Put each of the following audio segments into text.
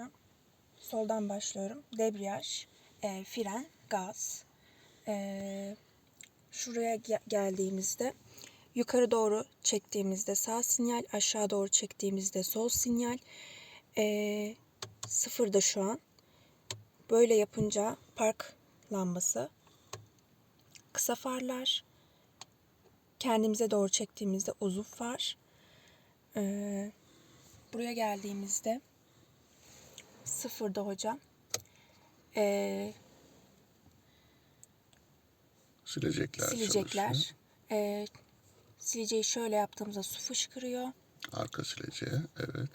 hocam. Soldan başlıyorum. Debriyaj, e, fren, gaz. E, şuraya ge- geldiğimizde yukarı doğru çektiğimizde sağ sinyal, aşağı doğru çektiğimizde sol sinyal. E, sıfırda şu an. Böyle yapınca park lambası. Kısa farlar. Kendimize doğru çektiğimizde uzun far. Ee, buraya geldiğimizde sıfırda hocam. Ee, Silecekler, silecekler. çalışıyor. Ee, sileceği şöyle yaptığımızda su fışkırıyor. Arka sileceğe evet.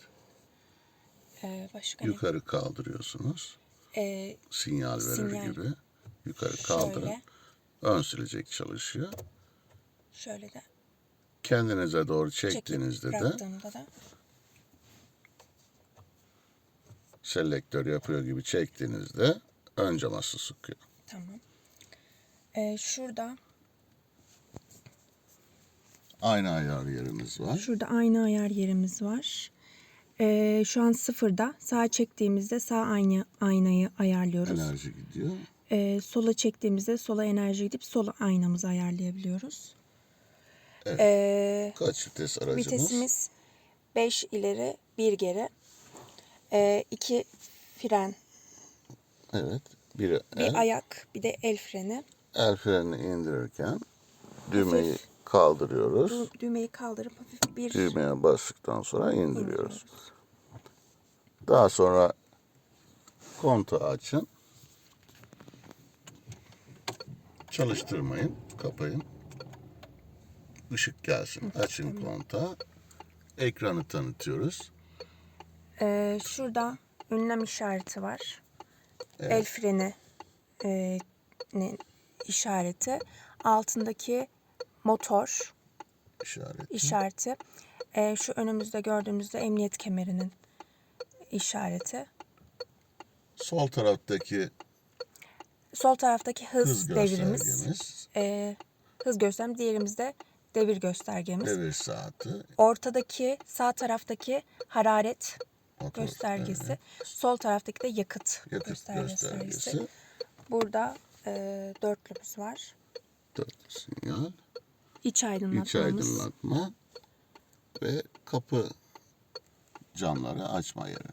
Ee, başka ne? Yukarı kaldırıyorsunuz. Ee, Sinyal verir Sinyal. gibi. Yukarı kaldırın. şöyle, Ön silecek çalışıyor. şöyle de Kendinize doğru çekip çektiğinizde de bıraktığımda da selektör yapıyor gibi çektiğinizde ön caması sıkıyor. tamam. Ee, şurada Aynı ayar yerimiz var. Şurada aynı ayar yerimiz var. Ee, şu an sıfırda. Sağa çektiğimizde sağ aynı aynayı ayarlıyoruz. Enerji gidiyor. Ee, sola çektiğimizde sola enerji gidip sola aynamızı ayarlayabiliyoruz. Evet. Ee, Kaç vites aracımız? vitesimiz 5 ileri 1 geri. 2 fren, Evet. Bir el. ayak, bir de el freni. El frenini indirirken düğmeyi Hafif. kaldırıyoruz. Dü- düğmeyi kaldırıp hafif bir Düğmeye bastıktan sonra indiriyoruz. indiriyoruz. Daha sonra kontağı açın. Çalıştırmayın, kapayın. Işık gelsin. Açın kontağı. Ekranı tanıtıyoruz. Ee, şurada ünlem işareti var. El freni e, işareti. Altındaki motor İşaret. işareti. Ee, şu önümüzde gördüğümüzde emniyet kemerinin işareti. Sol taraftaki Sol taraftaki hız, hız devrimiz. e, hız göstergemiz. Diğerimizde devir göstergemiz. devir saati, Ortadaki sağ taraftaki hararet motor göstergesi. evet, Sol taraftaki de yakıt, yakıt göstergesi. göstergesi, Burada e, dörtlümüz var. dört sinyal, İç aydınlatmamız. iç aydınlatma ve kapı camları açma yeri.